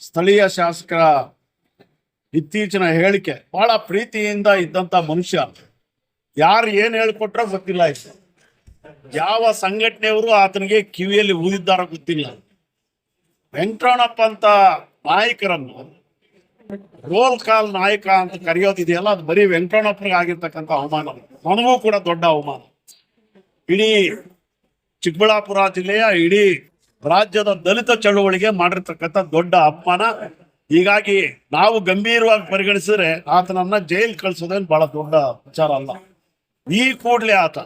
ಸ್ಥಳೀಯ ಶಾಸಕರ ಇತ್ತೀಚಿನ ಹೇಳಿಕೆ ಬಹಳ ಪ್ರೀತಿಯಿಂದ ಇದ್ದಂತ ಮನುಷ್ಯ. ಯಾರು ಏನ್ ಹೇಳ್ಕೊಟ್ರೋ ಗೊತ್ತಿಲ್ಲ ಇತ್ತು ಯಾವ ಸಂಘಟನೆಯವರು ಆತನಿಗೆ ಕಿವಿಯಲ್ಲಿ ಊದಿದ್ದಾರೋ ಗೊತ್ತಿಲ್ಲ. ವೆಂಕಟರಣಪ್ಪ ಅಂತ ನಾಯಕರನ್ನು ರೋಲ್ ಕಾಲ್ ನಾಯಕ ಅಂತ ಕರೆಯೋದಿದೆಯಲ್ಲ, ಅದು ಬರೀ ವೆಂಕಟರಮಣಪ್ಪನಿಗೆ ಆಗಿರ್ತಕ್ಕಂಥ ಅವಮಾನ. ನನಗೂ ಕೂಡ ದೊಡ್ಡ ಅವಮಾನ. ಇಡೀ ಚಿಕ್ಕಬಳ್ಳಾಪುರ ಜಿಲ್ಲೆಯ ಇಡೀ ರಾಜ್ಯದ ದಲಿತ ಚಳುವಳಿಗೆ ಮಾಡಿರ್ತಕ್ಕಂಥ ದೊಡ್ಡ ಅಪಮಾನ. ಹೀಗಾಗಿ ನಾವು ಗಂಭೀರವಾಗಿ ಪರಿಗಣಿಸಿದ್ರೆ ಆತನನ್ನ ಜೈಲ್ ಕಳಿಸೋದೇನು ಬಹಳ ದೊಡ್ಡ ವಿಚಾರ ಅಲ್ಲ. ಈ ಕೂಡಲೇ ಆತ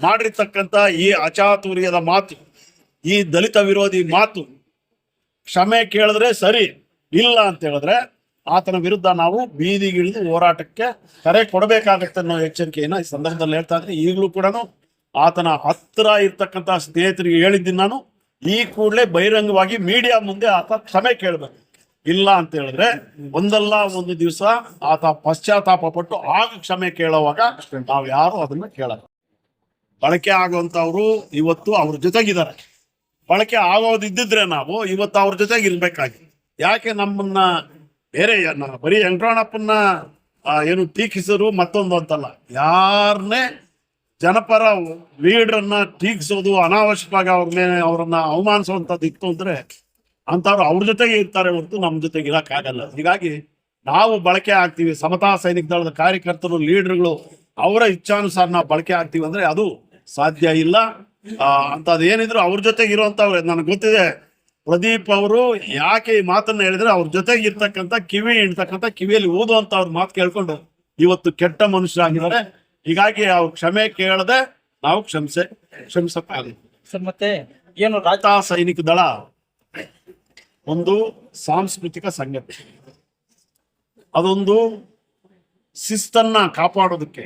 ಮಾಡಿರ್ತಕ್ಕಂಥ ಈ ಅಚಾತುರ್ಯದ ಮಾತು, ಈ ದಲಿತ ವಿರೋಧಿ ಮಾತು ಕ್ಷಮೆ ಕೇಳಿದ್ರೆ ಸರಿ, ಇಲ್ಲ ಅಂತ ಹೇಳಿದ್ರೆ ಆತನ ವಿರುದ್ಧ ನಾವು ಬೀದಿಗಿಳಿದು ಹೋರಾಟಕ್ಕೆ ಕರೆ ಕೊಡಬೇಕಾಗತ್ತೆ ಅನ್ನೋ ಎಚ್ಚರಿಕೆಯನ್ನು ಈ ಸಂದರ್ಭದಲ್ಲಿ ಹೇಳ್ತಾ ಇದ್ರೆ ಈಗಲೂ ಕೂಡ ಆತನ ಹತ್ತಿರ ಇರ್ತಕ್ಕಂಥ ಸ್ನೇಹಿತರಿಗೆ ಹೇಳಿದ್ದೀನಿ ನಾನು. ಈ ಕೂಡಲೇ ಬಹಿರಂಗವಾಗಿ ಮೀಡಿಯಾ ಮುಂದೆ ಆತ ಕ್ಷಮೆ ಕೇಳಬೇಕು. ಇಲ್ಲ ಅಂತ ಹೇಳಿದ್ರೆ ಒಂದಲ್ಲ ಒಂದು ದಿವಸ ಆತ ಪಶ್ಚಾತ್ತಾಪ ಪಟ್ಟು ಆಗ ಕ್ಷಮೆ ಕೇಳುವಾಗ ನಾವು ಯಾರು ಅದನ್ನ ಕೇಳ ಬಳಕೆ ಆಗುವಂತವ್ರು ಇವತ್ತು ಅವ್ರ ಜೊತೆಗಿದ್ದಾರೆ. ಬಳಕೆ ಆಗೋದಿದ್ದಿದ್ರೆ ನಾವು ಇವತ್ತು ಅವ್ರ ಜೊತೆಗೆ ಇರ್ಬೇಕಾಗಿ ಯಾಕೆ ನಮ್ಮನ್ನ ಬೇರೆ ಬರೀ ವೆಂಕಟರಮಣಪ್ಪನ್ನ ಏನು ಟೀಕಿಸರು ಮತ್ತೊಂದು ಅಂತಲ್ಲ. ಯಾರನ್ನೇ ಜನಪರ ಲೀಡ್ರನ್ನ ಟೀಕ್ಸೋದು ಅನಾವಶ್ಯಕವಾಗಿ ಅವ್ರ ಮೇಲೆ ಅವರನ್ನ ಅವಮಾನಿಸುವಂಥದ್ದು ಇತ್ತು ಅಂದ್ರೆ ಅಂಥವ್ರು ಅವ್ರ ಜೊತೆಗೆ ಇರ್ತಾರೆ ಹೊರತು ನಮ್ಮ ಜೊತೆಗೆ ಇರೋಕ್ಕಾಗಲ್ಲ ಹೀಗಾಗಿ ನಾವು ಬಳಕೆ ಆಗ್ತೀವಿ. ಸಮತಾ ಸೈನಿಕ ದಳದ ಕಾರ್ಯಕರ್ತರು ಲೀಡರ್ಗಳು ಅವರ ಇಚ್ಛಾನುಸಾರ ನಾವು ಬಳಕೆ ಆಗ್ತೀವಿ ಅಂದ್ರೆ ಅದು ಸಾಧ್ಯ ಇಲ್ಲ. ಆ, ಅಂಥದ್ದು ಏನಿದ್ರು ಅವ್ರ ಜೊತೆಗೆ ಇರುವಂತವ್ರೆ ನನಗೆ ಗೊತ್ತಿದೆ. ಪ್ರದೀಪ್ ಅವರು ಯಾಕೆ ಈ ಮಾತನ್ನ ಹೇಳಿದ್ರೆ ಅವ್ರ ಜೊತೆಗೆ ಇರ್ತಕ್ಕಂಥ ಕಿವಿ ಇಡ್ತಕ್ಕಂಥ ಕಿವಿಯಲ್ಲಿ ಓದುವಂತ ಅವ್ರ ಮಾತು ಕೇಳ್ಕೊಂಡು ಇವತ್ತು ಕೆಟ್ಟ ಮನುಷ್ಯರಾಗಿದ್ದಾರೆ. ಹೀಗಾಗಿ ಅವ್ರು ಕ್ಷಮೆ ಕೇಳದೆ ನಾವು ಕ್ಷಮಿಸೆ ಕ್ಷಮಿಸಪ್ಪ. ಸರ್ ಮತ್ತೆ ಏನು ರಾಜ ಸೈನಿಕ ದಳ ಒಂದು ಸಾಂಸ್ಕೃತಿಕ ಸಂಘಟನೆ. ಅದೊಂದು ಶಿಸ್ತನ್ನ ಕಾಪಾಡೋದಕ್ಕೆ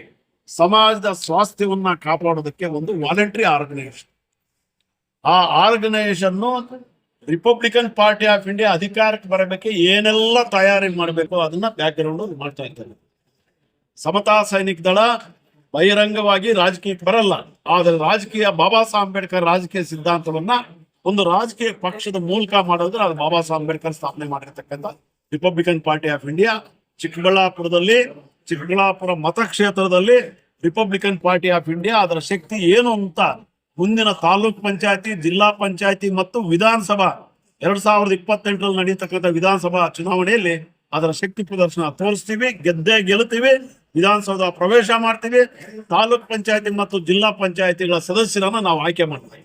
ಸಮಾಜದ ಸ್ವಾಸ್ಥ್ಯವನ್ನ ಕಾಪಾಡೋದಕ್ಕೆ ಒಂದು ವಾಲಂಟ್ರಿ ಆರ್ಗನೈಸೇಷನ್ ಆ organisation republican party of India ಅಧಿಕಾರಕ್ಕೆ ಬರಬೇಕು ಏನೆಲ್ಲ ತಯಾರಿ ಮಾಡಬೇಕು ಅದನ್ನ ಬ್ಯಾಕ್ ಗ್ರೌಂಡ್ ಮಾಡ್ತಾ ಇದ್ದಾರೆ. ಸಮತಾ ಸೈನಿಕ ದಳ ಬಹಿರಂಗವಾಗಿ ರಾಜಕೀಯಕ್ಕೆ ಬರಲ್ಲ. ಆದರೆ ರಾಜಕೀಯ ಬಾಬಾ ಸಾಹೇಬ್ ಅಂಬೇಡ್ಕರ್ ರಾಜಕೀಯ ಸಿದ್ಧಾಂತವನ್ನ ಒಂದು ರಾಜಕೀಯ ಪಕ್ಷದ ಮೂಲಕ ಮಾಡೋದ್ರೆ ಅದು ಬಾಬಾ ಸಾಹೇಬ್ ಅಂಬೇಡ್ಕರ್ ಸ್ಥಾಪನೆ ಮಾಡಿರ್ತಕ್ಕಂಥ ರಿಪಬ್ಲಿಕನ್ ಪಾರ್ಟಿ ಆಫ್ ಇಂಡಿಯಾ ಚಿಕ್ಕಬಳ್ಳಾಪುರದಲ್ಲಿ, ಚಿಕ್ಕಬಳ್ಳಾಪುರ ಮತಕ್ಷೇತ್ರದಲ್ಲಿ ರಿಪಬ್ಲಿಕನ್ ಪಾರ್ಟಿ ಆಫ್ ಇಂಡಿಯಾ ಅದರ ಶಕ್ತಿ ಏನು ಅಂತ ಮುಂದಿನ ತಾಲೂಕ್ ಪಂಚಾಯತಿ, ಜಿಲ್ಲಾ ಪಂಚಾಯತಿ ಮತ್ತು ವಿಧಾನಸಭಾ ಎರಡ್ ಸಾವಿರದ ಇಪ್ಪತ್ತೆಂಟರಲ್ಲಿ ನಡೆಯತಕ್ಕಂಥ ವಿಧಾನಸಭಾ ಚುನಾವಣೆಯಲ್ಲಿ ಅದರ ಶಕ್ತಿ ಪ್ರದರ್ಶನ ತೋರಿಸ್ತೀವಿ, ಗೆದ್ದೇ ಗೆಲ್ತೀವಿ ವಿಧಾನಸೌಧ ಪ್ರವೇಶ ಮಾಡ್ತೀವಿ ತಾಲೂಕ್ ಪಂಚಾಯತಿ ಮತ್ತು ಜಿಲ್ಲಾ ಪಂಚಾಯತಿಗಳ ಸದಸ್ಯರನ್ನ ನಾವು ಆಯ್ಕೆ ಮಾಡ್ತೀವಿ.